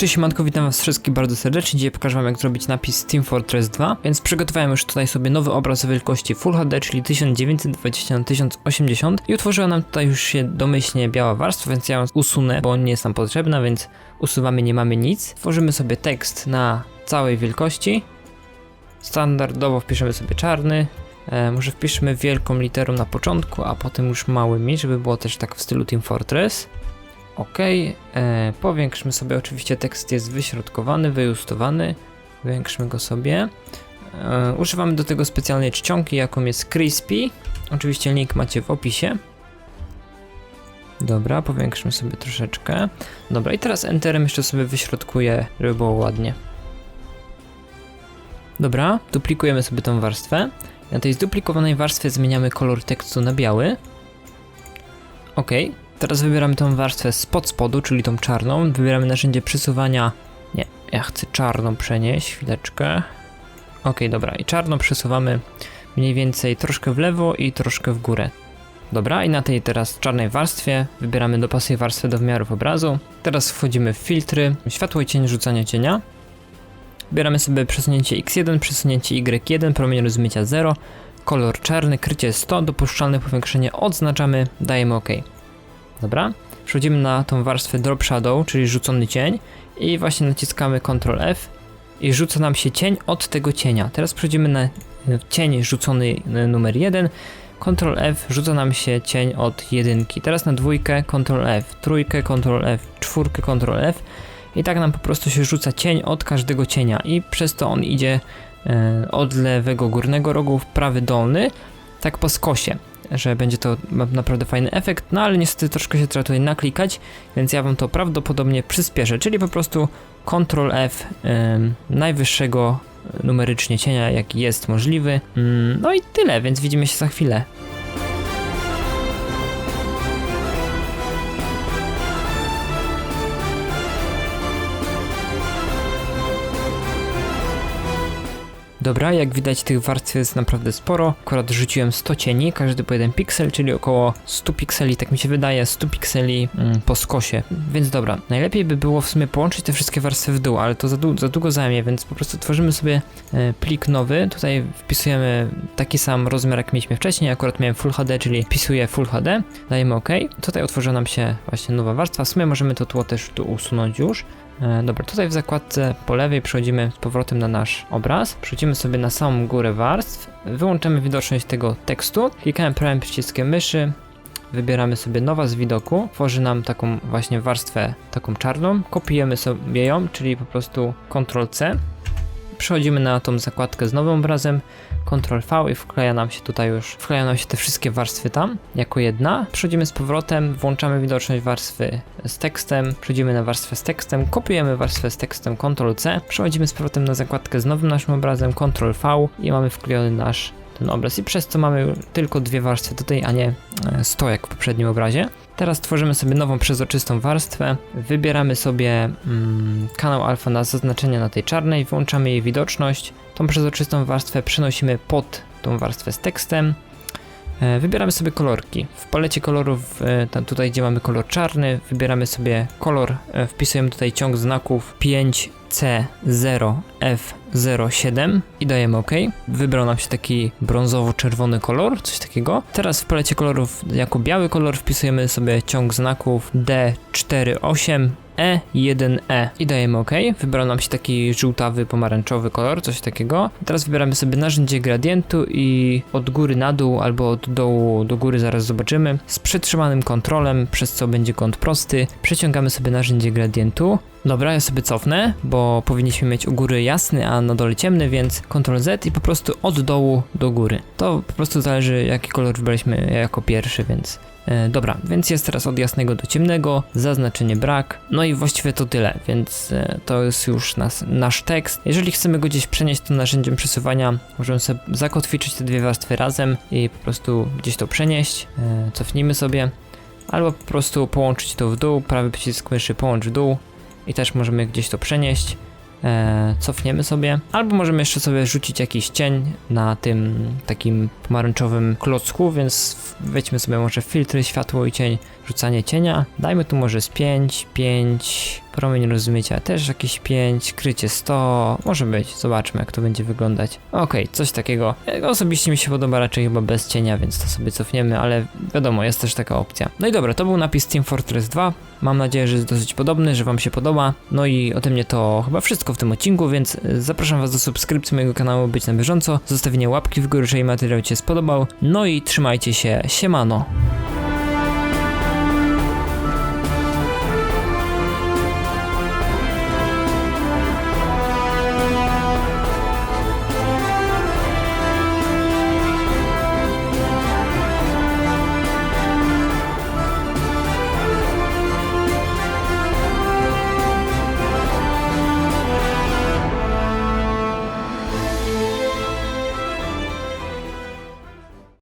Cześć Manko, witam was wszystkich bardzo serdecznie. Dzisiaj pokażę wam jak zrobić napis Team Fortress 2, więc przygotowałem już tutaj sobie nowy obraz wielkości Full HD, czyli 1920 na 1080 i utworzyła nam tutaj już się domyślnie biała warstwa, więc ja ją usunę, bo nie jest nam potrzebna, więc usuwamy, nie mamy nic. Tworzymy sobie tekst na całej wielkości. Standardowo wpiszemy sobie czarny, może wpiszmy wielką literą na początku, a potem już małymi, żeby było też tak w stylu Team Fortress. Ok, e, powiększmy sobie, oczywiście tekst jest wyśrodkowany, wyjustowany, powiększmy go sobie. E, używamy do tego specjalnej czcionki, jaką jest Crispy. Oczywiście link macie w opisie. Dobra, powiększmy sobie troszeczkę. Dobra, i teraz Enterem jeszcze sobie wyśrodkuję, żeby było ładnie. Dobra, duplikujemy sobie tą warstwę. Na tej zduplikowanej warstwie zmieniamy kolor tekstu na biały. Ok, teraz wybieramy tą warstwę spod spodu, czyli tą czarną. Wybieramy narzędzie przesuwania. Nie, ja chcę czarną przenieść, chwileczkę. Ok, dobra, i czarną przesuwamy mniej więcej troszkę w lewo i troszkę w górę. Dobra, i na tej teraz czarnej warstwie wybieramy dopasuj warstwę do wymiarów obrazu. Teraz wchodzimy w filtry, światło i cień rzucania cienia. Wybieramy sobie przesunięcie x1, przesunięcie y1, promień rozmycia 0, kolor czarny, krycie 100, dopuszczalne powiększenie odznaczamy, dajemy OK. Dobra, przechodzimy na tą warstwę Drop Shadow, czyli rzucony cień i właśnie naciskamy Ctrl F i rzuca nam się cień od tego cienia. Teraz przechodzimy na cień rzucony numer 1, Ctrl F, rzuca nam się cień od jedynki. Teraz na dwójkę Ctrl F, trójkę Ctrl F, czwórkę Ctrl F i tak nam po prostu się rzuca cień od każdego cienia i przez to on idzie e, od lewego górnego rogu w prawy dolny, tak po skosie, że będzie to naprawdę fajny efekt, no ale niestety troszkę się trzeba tutaj naklikać, więc ja wam to prawdopodobnie przyspieszę, czyli po prostu Ctrl F e, najwyższego numerycznie cienia, jaki jest możliwy. Mm, no i tyle, więc widzimy się za chwilę. Dobra, jak widać tych warstw jest naprawdę sporo. Akurat rzuciłem 100 cieni, każdy po jeden piksel, czyli około 100 pikseli, tak mi się wydaje, 100 pikseli mm, po skosie. Więc dobra, najlepiej by było w sumie połączyć te wszystkie warstwy w dół, ale to za, za długo zajmie, więc po prostu tworzymy sobie e, plik nowy. Tutaj wpisujemy taki sam rozmiar, jak mieliśmy wcześniej. Akurat miałem Full HD, czyli wpisuję Full HD. Dajemy OK. Tutaj otworzy nam się właśnie nowa warstwa. W sumie możemy to tło też tu usunąć już. E, dobra, tutaj w zakładce po lewej przechodzimy z powrotem na nasz obraz. Przechodzimy sobie na samą górę warstw. Wyłączamy widoczność tego tekstu. Klikamy prawym przyciskiem myszy. Wybieramy sobie nowa z widoku. Tworzy nam taką właśnie warstwę, taką czarną. Kopiujemy sobie ją, czyli po prostu Ctrl C. Przechodzimy na tą zakładkę z nowym obrazem. Ctrl V i wkleja nam się tutaj już, wkleja nam się te wszystkie warstwy tam, jako jedna. Przechodzimy z powrotem, włączamy widoczność warstwy z tekstem, przechodzimy na warstwę z tekstem, kopiujemy warstwę z tekstem Ctrl C, przechodzimy z powrotem na zakładkę z nowym naszym obrazem, Ctrl V i mamy wklejony nasz ten obraz i przez to mamy tylko dwie warstwy tutaj, a nie 100 jak w poprzednim obrazie. Teraz tworzymy sobie nową przezroczystą warstwę, wybieramy sobie mm, kanał alfa na zaznaczenie na tej czarnej, włączamy jej widoczność, tą przezroczystą warstwę przenosimy pod tą warstwę z tekstem, e, Wybieramy sobie kolorki. W palecie kolorów, e, tutaj gdzie mamy kolor czarny, wybieramy sobie kolor, e, wpisujemy tutaj ciąg znaków 5, C0F07 i dajemy OK. Wybrał nam się taki brązowo-czerwony kolor, coś takiego. Teraz w palecie kolorów jako biały kolor wpisujemy sobie ciąg znaków D48 E1E i dajemy OK. Wybrał nam się taki żółtawy, pomarańczowy kolor, coś takiego. Teraz wybieramy sobie narzędzie gradientu i od góry na dół albo od dołu do góry, zaraz zobaczymy. Z przytrzymanym kontrolem, przez co będzie kąt prosty, przeciągamy sobie narzędzie gradientu. Dobra, ja sobie cofnę, bo powinniśmy mieć u góry jasny, a na dole ciemny, więc Ctrl Z i po prostu od dołu do góry. To po prostu zależy jaki kolor wybraliśmy jako pierwszy, więc E, dobra, więc jest teraz od jasnego do ciemnego, zaznaczenie brak, no i właściwie to tyle, więc e, to jest już nas, nasz tekst. Jeżeli chcemy go gdzieś przenieść, to narzędziem przesuwania możemy sobie zakotwiczyć te dwie warstwy razem i po prostu gdzieś to przenieść, e, cofnijmy sobie, albo po prostu połączyć to w dół, prawy przycisk myszy połącz w dół i też możemy gdzieś to przenieść. E, cofniemy sobie. Albo możemy jeszcze sobie rzucić jakiś cień na tym takim pomarańczowym klocku, więc wejdźmy sobie może filtry, światło i cień, rzucanie cienia. Dajmy tu może z 5, 5, promień rozmycia też jakieś 5, krycie 100, może być, zobaczmy jak to będzie wyglądać. Okej, coś takiego. E, Osobiście mi się podoba raczej chyba bez cienia, więc to sobie cofniemy, ale wiadomo, jest też taka opcja. No i dobra, to był napis Team Fortress 2. Mam nadzieję, że jest dosyć podobny, że Wam się podoba. No i ode mnie to chyba wszystko w tym odcinku, więc e, zapraszam Was do subskrypcji mojego kanału, być na bieżąco, zostawienie łapki w górze, jeżeli materiał Ci się spodobał. No i trzymajcie się, siemano.